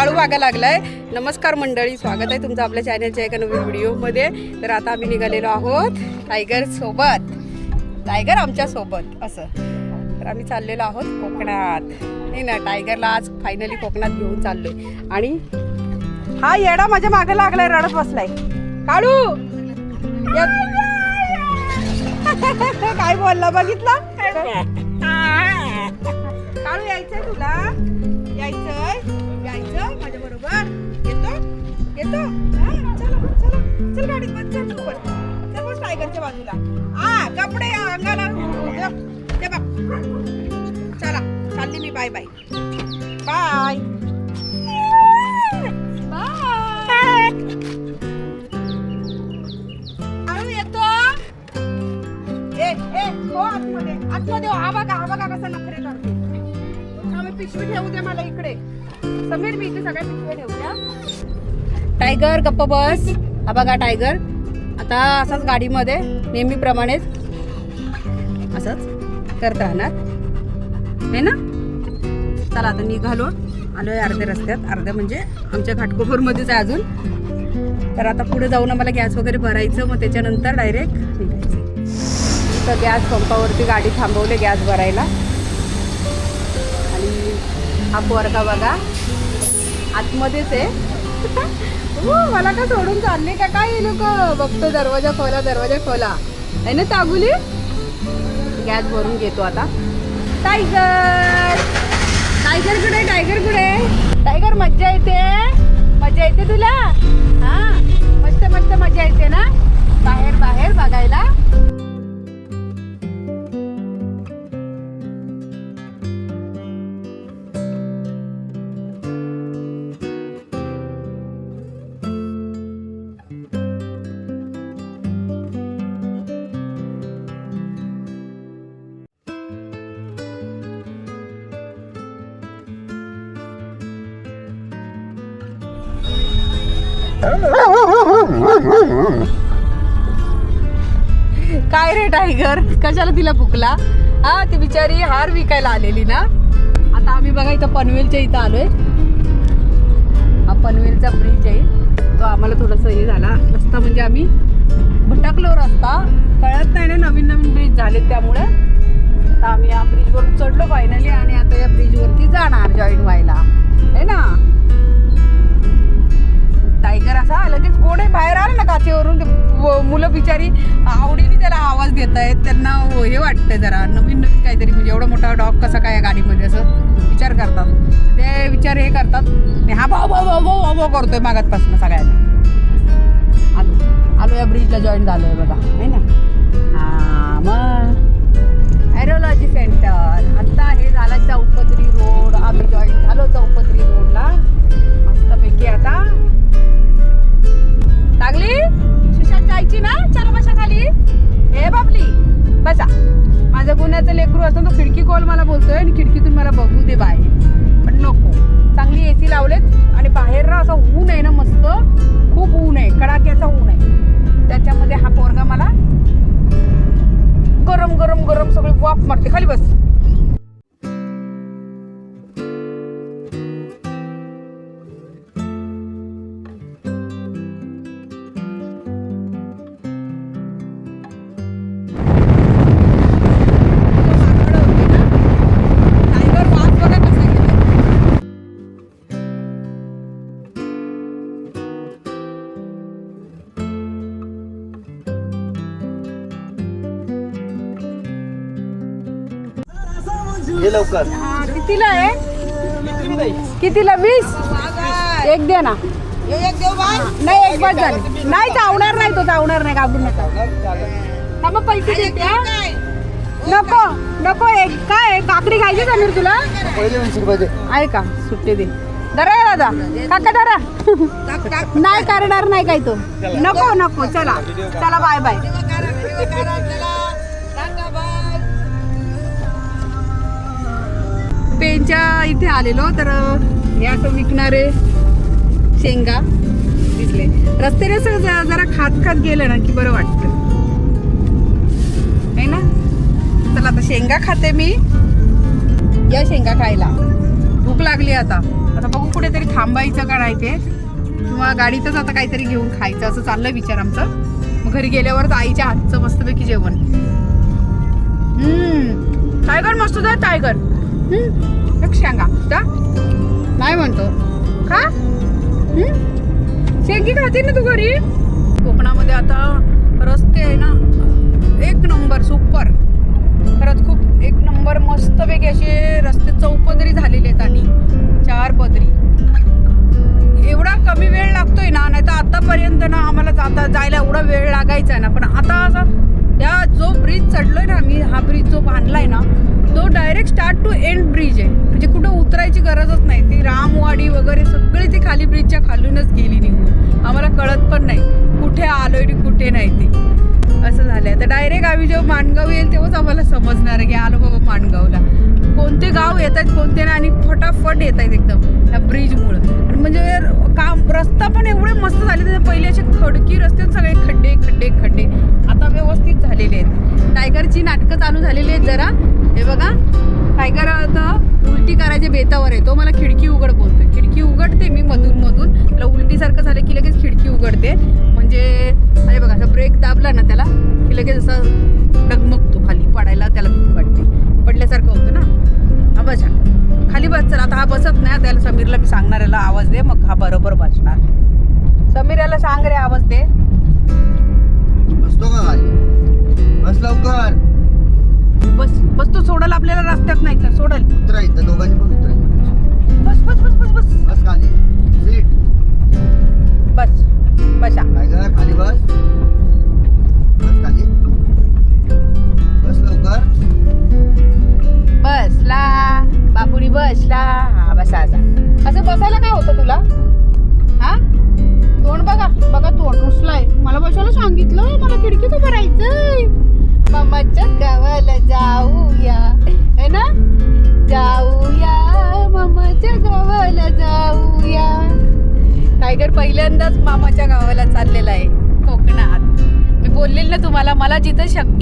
काळू वागा लागलाय. नमस्कार मंडळी स्वागत आहे तुमचं आपल्या चॅनलच्या एका नवीन व्हिडिओमध्ये तर आता आम्ही निघालेलो आहोत टायगर सोबत. टायगर आमच्यासोबत असं. तर आम्ही चाललेलो आहोत कोकणात. हे ना टायगरला आज फायनली कोकणात घेऊन चाललोय. आणि हा येडा माझ्या मागे लागलाय रडत बसलाय. काळू! काय बोलला बघितला? काळू यायचंय तुला? येतो? हा, चला चला चल गाडीत बस चल तू पण. चल बस टायगरच्या बाजूला. हा कपडे अंगाला ते बघ. चला चालली मी बाय बाय. बाय. हो आतमध्ये. आतमध्ये हो. हा बघा हा बघा कसा नखरे करतो. पिशवी ठेवू दे मला इकडे. समीर मी इथे सगळ्या पिशव्या ठेवू द्या. टायगर गप्प बस. हा बघा टायगर आता असाच गाडीमध्ये नेहमीप्रमाणेच असंच करत राहणार. हे ना? चला आता निघालो. आलोय अर्ध्या रस्त्यात. अर्ध्या म्हणजे आमच्या घाटकोपरमध्येच आहे अजून. तर आता पुढे जाऊन आम्हाला गॅस वगैरे भरायचं. मग त्याच्यानंतर डायरेक्ट निघायचं. तर गॅस पंपावरती गाडी थांबवले गॅस भरायला. आणि हा पोरका बघा आतमध्येच आहे. हो, मला का सोडून चालले? का काय लोक? बघतो दरवाजा खोला दरवाजा खोला. आहे ना तागुली? गॅस भरून घेतो आता. टायगर! टायगर कुठे टायगर कुठे? टायगर मज्जा येते. मज्जा येते तुला? हा? मस्त मस्त मजा येते ना? बाहेर बाहेर बघायला. काय रे टायगर? कशाला तिला फुकला हा ती बिचारी हार विकायला आलेली ना? आता आम्ही बघा इथं पनवेलच्या इथं आलोय. हा पनवेलचा ब्रिज आहे. तो आम्हाला थोडंसं हे झाला. रस्ता म्हणजे आम्ही भटकलो रस्ता. कळत नाही ना नवीन नवीन ब्रिज झाले त्यामुळे. आम्ही या ब्रिजवरून चढलो फायनली आणि आता या ब्रिजवरती जाणार जॉईन व्हायला. है ना? टायगर असा. लगेच कोण बाहेर आलं ना काचेवरून? ते मुलं बिचारी आवडीने त्याला आवाज देत आहेत त्यांना हे वाटतं जरा. नवीन नवीन काहीतरी म्हणजे एवढा मोठा डॉग कसा काय गाडीमध्ये? असं विचार करतात. ते विचार हे करतात. आणि हा भाऊ भाऊ भाऊ भाऊ भाऊ करतोय मागातपासून सगळ्यांना. आलो. आलो या ब्रिजला जॉईन झालोय बघा. आहे ना? मग. ॲरोलॉजी सेंटर आत्ता हे झाला चौपदरी रोड. आम्ही जॉईन झालो चौपदरी रोडला. मस्तपैकी आता लागली? सुशांत जायची ना? चला बशा खाली. हे बाबली बसा. माझं गुन्ह्याचं लेकरू असतो तो खिडकी कॉल मला बोलतोय आणि खिडकीतून मला बघू दे बाहेर. पण नको. चांगली ए सी लावलेत आणि बाहेर ना असं ऊन आहे ना मस्त. खूप ऊन आहे. कडाक्याचा ऊन आहे. त्याच्यामध्ये हा पोरगा मला गरम गरम गरम सगळे वाफ मारते. खाली बस. लवकर. हा, कितीला आहे? कितीला? वीस? एक दे ना. नाही एक बस झाली. नाही चावणार नाही तो चावणार नाही घाबरून नका. हा मग पैसे देते हा? नको नको एक काय काकडी खायची समीर तुला? पहिले वीस रुपये आहे का? सुट्टी दे. धरा हे दादा. काका धरा. नाही करणार नाही काय तो. नको नको चला. चला बाय बाय पेनच्या इथे आलेलो तर हे असं विकणारे शेंगा दिसले. रस्त्याने असं जरा खात खात गेलं ना की बरं वाटतं. है ना? चला आता शेंगा खाते मी. या शेंगा खायला. भूक लागली आता. आता बघू कुठेतरी थांबायचं का नाही ते. किंवा गाडीतच आता काहीतरी घेऊन खायचं असं चाललंय विचार आमचं. मग घरी गेल्यावरच आईच्या हातचं मस्तपैकी जेवण. हम्म. टायगर मस्त टायगर होता टायगर हम्म का नाही म्हणतो. का? शेंगी खाते ना तू घरी? कोकणामध्ये आता रस्ते आहे ना एक नंबर सुपर. खरंच खूप एक नंबर मस्तपैकी असे रस्ते चौपदरी झालेले आहेत आणि चार पदरी. एवढा कमी वेळ लागतोय ना नाही तर आतापर्यंत ना आम्हाला जाता जायला एवढा वेळ लागायचा आहे ना. पण आता असा या जो ब्रिज चढलोय ना आम्ही हा ब्रिज जो बांधलाय ना direct start to end bridge आहे. म्हणजे कुठं उतरायची गरजच नाही. ती रामवाडी वगैरे सगळी ती खाली ब्रिजच्या खालूनच गेली निघून. आम्हाला कळत पण नाही. कुठे आलोय कुठे नाही ते. असं झालंय. तर डायरेक्ट आम्ही जेव्हा माणगाव येईल तेव्हाच आम्हाला समजणार आहे की आलो बाबा माणगावला. कोणते गाव येत आहेत कोणते नाही आणि फटाफट येत आहेत एकदम त्या ब्रिजमुळं म्हणजे काम रस्ता पण एवढे मस्त झाले तर पहिले असे खडकी रस्ते सगळे खड्डे खड्डे खड्डे. आता व्यवस्थित झालेले आहेत. टायगरची नाटकं चालू झालेली आहेत जरा. हे बघा टायगर आता? उलटी करायच्या बेतावर आहे. तो मला खिडकी उघड बोलतोय. खिडकी उघडते मी मधून मधून त्याला उलटीसारखं झालं की लगेच खिडकी उघडते. म्हणजे अरे बघा असं ब्रेक दाबला ना त्याला की लगेच असं डगमगतो. खाली पडायला त्याला भीती वाटते. पडल्यासारखं होतं ना? हा बसा. खाली बस. चला आता हा बसत नाही. त्याला समीरला मी सांगणार याला आवाज दे. मग हा बरोबर बसणार. समीर याला सांग रे आवाज दे. बसतो का बस लवकर. बस बस तो सोडल आपल्याला रस्त्यात नाही तर सोडल. उतरा इथं दोघांनी पण बस बस बस बस बस. बस खाली. सीट बस बसा.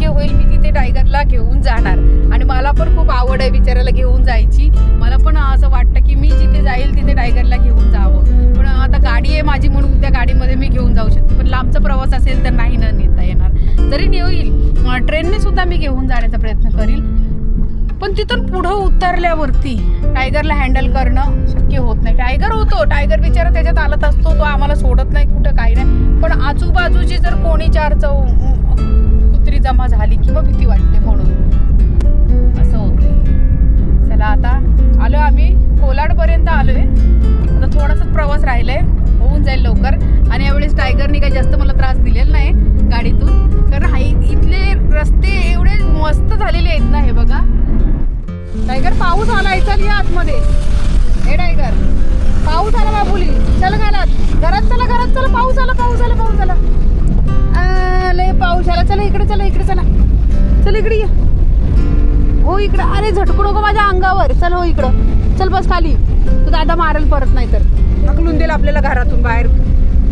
होईल मी तिथे टायगरला घेऊन जाणार. आणि मला पण खूप आवड आहे बिचाराला घेऊन जायची. मला पण असं वाटतं की मी जिथे जाईल तिथे टायगरला घेऊन जावं. पण आता गाडी आहे माझी म्हणून त्या गाडीमध्ये मी घेऊन जाऊ शकते. पण लांबचा प्रवास असेल तर नाही ना नेता येणार. तरी नेईल ट्रेनने सुद्धा मी घेऊन जाण्याचा प्रयत्न करील. पण तिथून पुढं उतरल्यावरती टायगरला हँडल करणं शक्य होत नाही. टायगर होतो. टायगर बिचारा त्याच्यात आलत असतो. तो आम्हाला सोडत नाही. कुठं काही नाही. पण आजूबाजूची जर कोणी चार चौ कुत्री जमा झाली किंवा भीती वाटते म्हणून. असं होतंय. चला आता आलो आम्ही. कोलाडपर्यंत आलोय. आता थोडासाच प्रवास राहिलाय. होऊन जाईल लवकर. आणि यावेळेस टायगरने काही जास्त मला त्रास दिलेला नाही गाडीतून. कारण हा इथले रस्ते एवढे मस्त झालेले आहेत ना हे बघा. टायगर पाऊस आला चल या आतमध्ये. हे टायगर. पाऊस आला बाबुली. चल घरात. घरात चला घरात चला. पाऊस आला पाऊस आला पाऊस आला. लय पाऊस आला. चला इकडे चला इकडे चला. चल इकडे ये. हो इकडे. अरे झटकू नको माझ्या अंगावर. चल हो इकडं. चल बस खाली. तू दादा मारेल परत नाही तर ढकलून देईल आपल्याला घरातून बाहेर.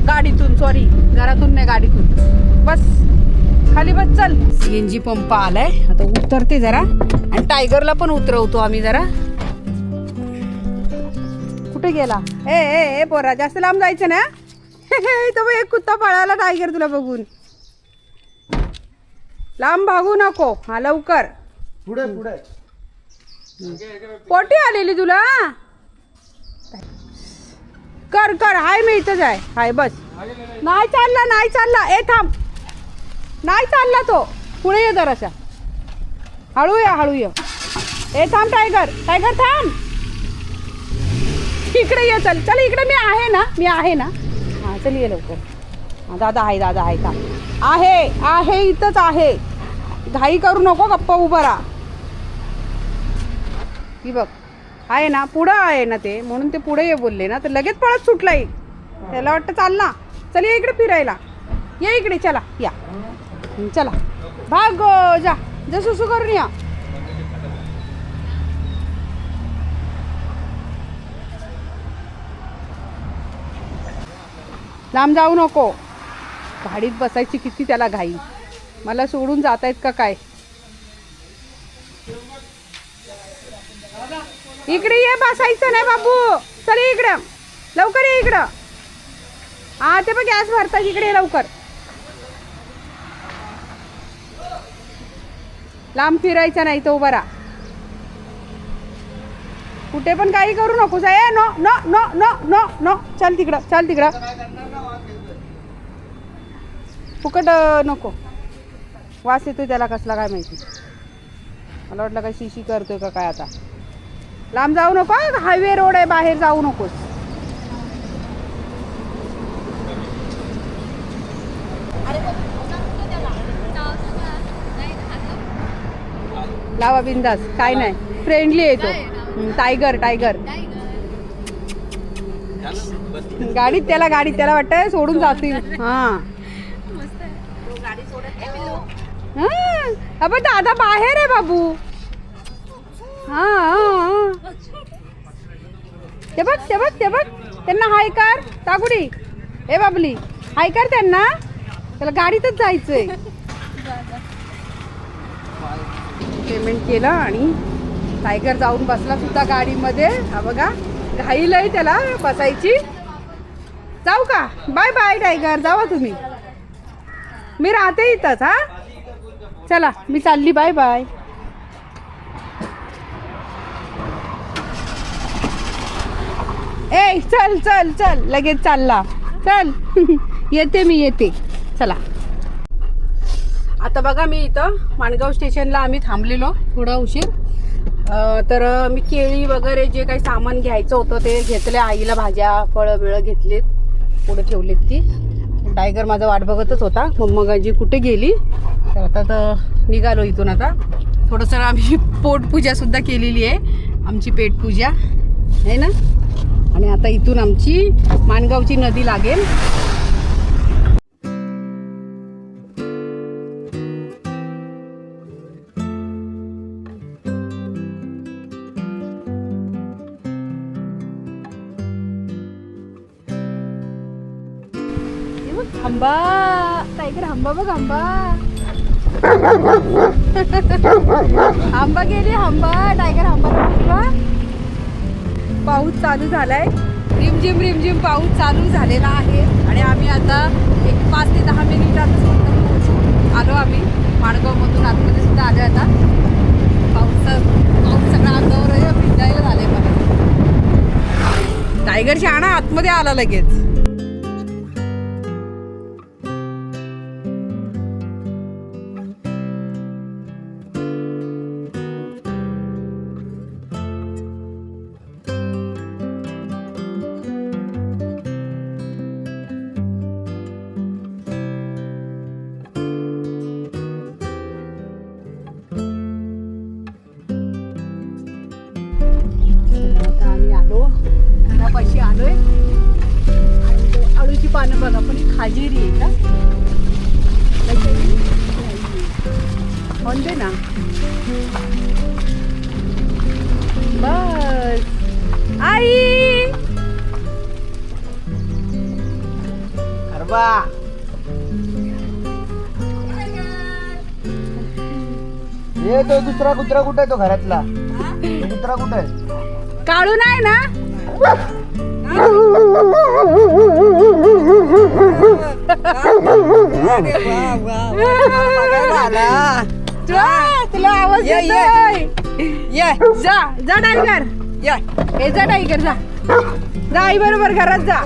गाडीतून सॉरी घरातून नाही गाडीतून. बस. खाली बस चल. सीएनजी पंप आलाय. आता उतरते जरा. आणि टायगरला पण उतरवतो आम्ही जरा. कुठे गेला? ए ए पोरा जास्त लांब जायचं ना? बघ एक कुत्ता पळाला टायगर तुला बघून. लांब भागू नको. हा लवकर. पुढे पुढे. पोटी आलेली तुला? कर कर. हाय मी इथंच आहे. हाय बस. नाही चालला नाही चालला. ए थांब. नाही चालला तो. पुढे ये जरासा. हळू ये हळू ये. ए थांब टायगर. टायगर थांब. इकडे ये चल. चल इकडे मी आहे ना. मी आहे ना. हां चल ये लवकर. दादा आहे दादा आहे थांब. आहे आहे इथंच आहे. घाई करू नको गप्पा उभं राहा. ही बघ आहे ना पुढं आहे ना ते म्हणून ते पुढे ये बोलले ना तर लगेच पळत सुटलाय. त्याला वाटतं चालला चल ये इकडे फिरायला. ये इकडे चला या. चला. भाग अं, जा. जा सुसू करून या. लांब जाऊ नको. गाडीत बसायची किती त्याला घाई? मला सोडून जात आहेत का काय? इकडे ये बसायचं नाही बाबू. चल इकडं. लवकर ये इकडं. हा ते बघ गॅस भरतात इकडे लवकर. लांब फिरायचा नाही तो बरा. कुठे पण काही करू नकोस ए no no no no no no चल तिकडं चल तिकडं. फुकट नको. वास येतोय त्याला कसला काय माहिती. मला वाटलं काय शिशी करतोय का काय आता. लांब जाऊ नको हायवे रोड आहे बाहेर जाऊ नकोस. लावा बिंदास काय नाही. फ्रेंडली आहे तो. टायगर टायगर गाडीत त्याला गाडीत त्याला वाटतंय सोडून जातील. हा. अबे दादा बाहेर आहे बाबू. हा ते बघ ते बघ ते बघ. त्यांना हाय कर तागुडी. ए बाबली हाय कर त्यांना. त्याला गाडीतच जायचंय. पेमेंट केलं आणि टायगर जाऊन बसला सुद्धा गाडीमध्ये. हा बघा घाईल आहे त्याला बसायची. जाऊ का? बाय बाय टायगर जावा तुम्ही. मी राहते इथंच हा? चला मी चालली बाय बाय. ए चल चल चल लगेच चालला. चल. येते मी येते. चला. आता बघा मी इथं माणगाव स्टेशनला आम्ही थांबलेलो थोडा उशीर. तर मी केळी वगैरे जे काही सामान घ्यायचं होतं ते घेतलं आईला भाज्या फळं बिळं घेतलीत. पुढे ठेवलीत ती. टायगर माझा वाट बघतच होता. मग मग जी कुठे गेली? तर आता तर निघालो इथून आता. थोडंसं आम्ही पोटपूजा सुद्धा केलेली आहे. आमची पेटपूजा आहे ना? आणि आता इथून आमची माणगावची नदी लागेल. बाबा आंबा बघ आंबा. आंबा गेली आंबा टायगर आंबा पाऊस चालू झालाय. रिमझिम रिमझिम पाऊस चालू झालेला आहे. आणि आम्ही आता एक पाच ते दहा मिनिटात पोहोचू. आलो आम्ही माणगावमधून आतमध्ये सुद्धा आलो आता. पाऊस पाऊस सगळा अंगावर आहे, भिजायला झाले मला टायगर शहाणा आतमध्ये आला लगेच. पानं बघा पण ही खाजेरी आहे का? कोणते ना. बस. आई! अरबा. ये तो दुसरा कुत्रा कुठे आहे तो घरातला? कुत्रा कुठे आहे? काळू नाही ना? जा, तुला आवाज येतोय जा जा ये हे जा टायगर जा जा आई बरोबर घरात जा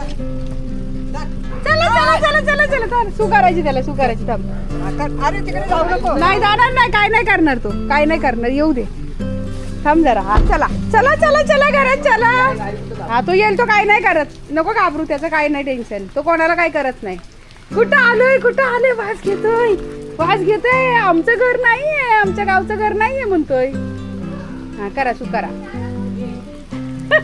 चला चला चला चला चला चला सू करायची त्याला सू करायची थांब अरे तिकडे जाऊ नको नाही जाणार नाही काय नाही करणार तो काय नाही करणार येऊ दे थांब जरा हा चला. चला चला चला घरात चला. हा तो येईल तो काय नाही करत. नको घाबरू त्याचं काय नाही टेन्शन तो कोणाला काय करत नाही. कुठं आलोय कुठं आलोय? वास घेतोय. वास घेतोय. आमचं घर नाहीये आमच्या गावचं घर नाहीये म्हणतोय. हा करा सु करा.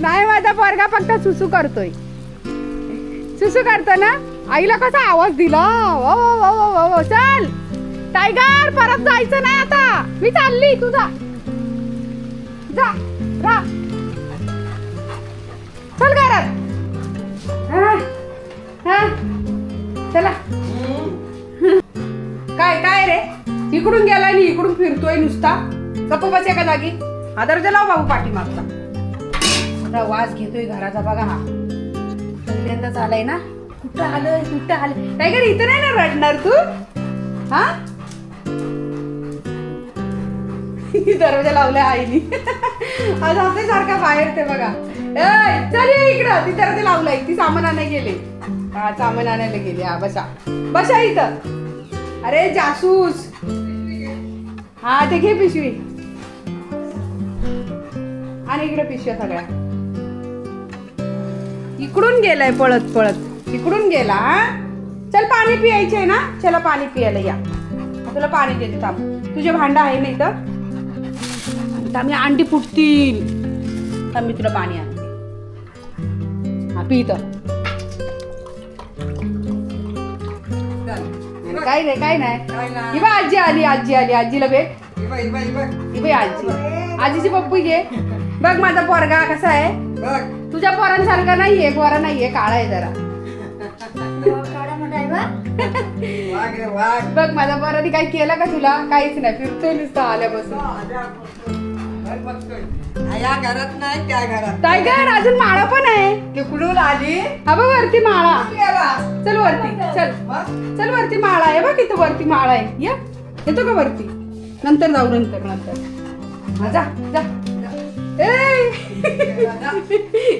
नाही माझा पोरगा फक्त सुसू करतोय. सुसू करतो ना? आईला कसा आवाज दिला? वा वा वा वा वा वा. चल. टायगर परत जायचं नाही आता. मी चालली तू जा. जा जा. चल घरात. हा, हा. चला. काय काय रे? इकडून गेला आणि इकडून फिरतोय नुसता. गप्प बस एका जागी. हा दर्जा लाव बाबू पाठीमागचा. मागचा वास घेतोय घराचा बघा हा. पहिल्यांदाच आलाय ना? कुठं आलं कुठं आलं काय इथं नाही ना रडणार तू? हा? दरवाजा लावलाय आईनी. आज आपल्या सारखा बाहेर ते बघा. ए चल इकडं. ती दरवाजा लावलाय. ती सामान आणायला गेले. हा सामान आणायला गेली. हा बसा. बसा इथं. अरे जासूस. हा ते घे पिशवी. आणि इकडे पिशव्या सगळ्या. इकडून गेलाय पळत पळत. इकडून गेला चल पाणी पियायचंय ना? चला पाणी पियायला या. तुला पाणी देते थांब. तुझे भांड आहे ना इथं? मी अंडी फुटतील थांब मी तुला पाणी आणते. हा पी इथं. काय नाही काय नाही ही बा आजी आली आजी आली आजीला भेट. ही बाई आजी. आजीची पप्पू घे. बघ माझा पोरगा कसा आहे. तुझ्या पोरांसारखा नाहीये पोरा नाहीये काळा आहे जरा. बघ माझ्या पोराने काय केलं का तुला? काहीच नाही फिरतोय नुसतं आल्यापासून. या घरात नाही त्या घरात टायगर अजून माळा पण आहे. तिकडून आली. हा बघ वरती माळा. चल वरती चल? चल वरती माळा आहे बघ इथं वरती माळा आहे. या. येतो का वरती? नंतर जाऊ नंतर नंतर. हा, जा जा ए!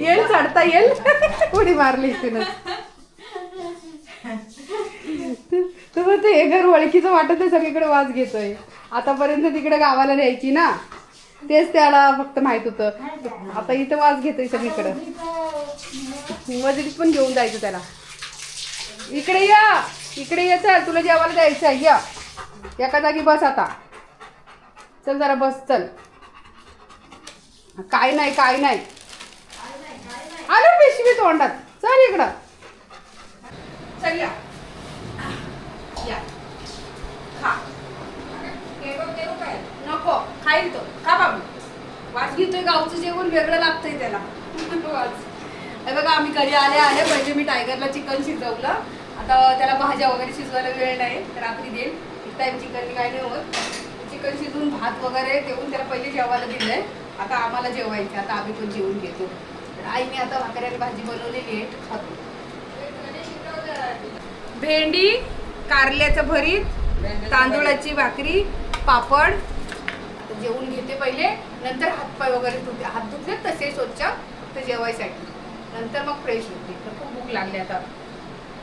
येईल चढता येईल उडी मारली इथून तू म्हणते हे घर ओळखीचं वाटत आहे सगळीकडे वास घेतोय. आतापर्यंत तिकडे गावाला न्यायची ना. तेच त्याला फक्त माहीत होतं. आता इथं वास घेतोय सगळीकडं. वजडीत पण घेऊन जायचं त्याला. इकडे या. इकडे ये चल. तुला जेवायला द्यायचं आहे. या. एका जागी बस आता. चल जरा बस चल. काय नाही काय नाही. आलं पेशवी तोंडात. चल इकडं. चल या. या. खा. नको. खाईल तो. खा बाबू घेतोय गावचं जेवण वेगळं लागतंय त्याला. बघा आम्ही घरी आले आले पहिले मी टायगरला चिकन शिजवलं. आता त्याला भाज्या वगैरे शिजवायला वेळ नाही. रात्री देईल. एक टाईम चिकन काय नाही होत. चिकन शिजून भात वगैरे देऊन त्याला पहिले जेवायला दिलंय. आता आम्हाला जेवायचं आता आम्ही पण जेवून घेतो. आईने आता भाकऱ्याने भाजी बनवलेली आहे. खातो. भेंडी कारल्याचं भरीत तांदूळाची भाकरी पापड जेवून घेते पहिले नंतर हातपाय वगैरे धुते हात धुतले तसे स्वच्छ फक्त जेवायसाठी. नंतर मग फ्रेश होते. तर खूप भूक लागली आता.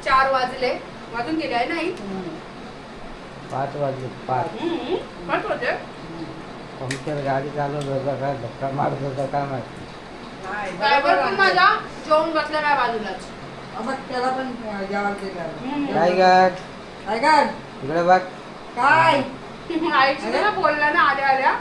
चार वाजले. वाजून गेले आहे नाही? पाच वाजले. पाच. पाच वाजले. पंक्चर गाडी चालवत होता काय? धक्का मारत होता काय माहिती? ड्रायव्हर पण माझा जेवून बसला नाही बाजूलाच. मग त्याला पण काय काय काय इकडे बघ. काय? आईची ना बोलला ना आल्या आल्या.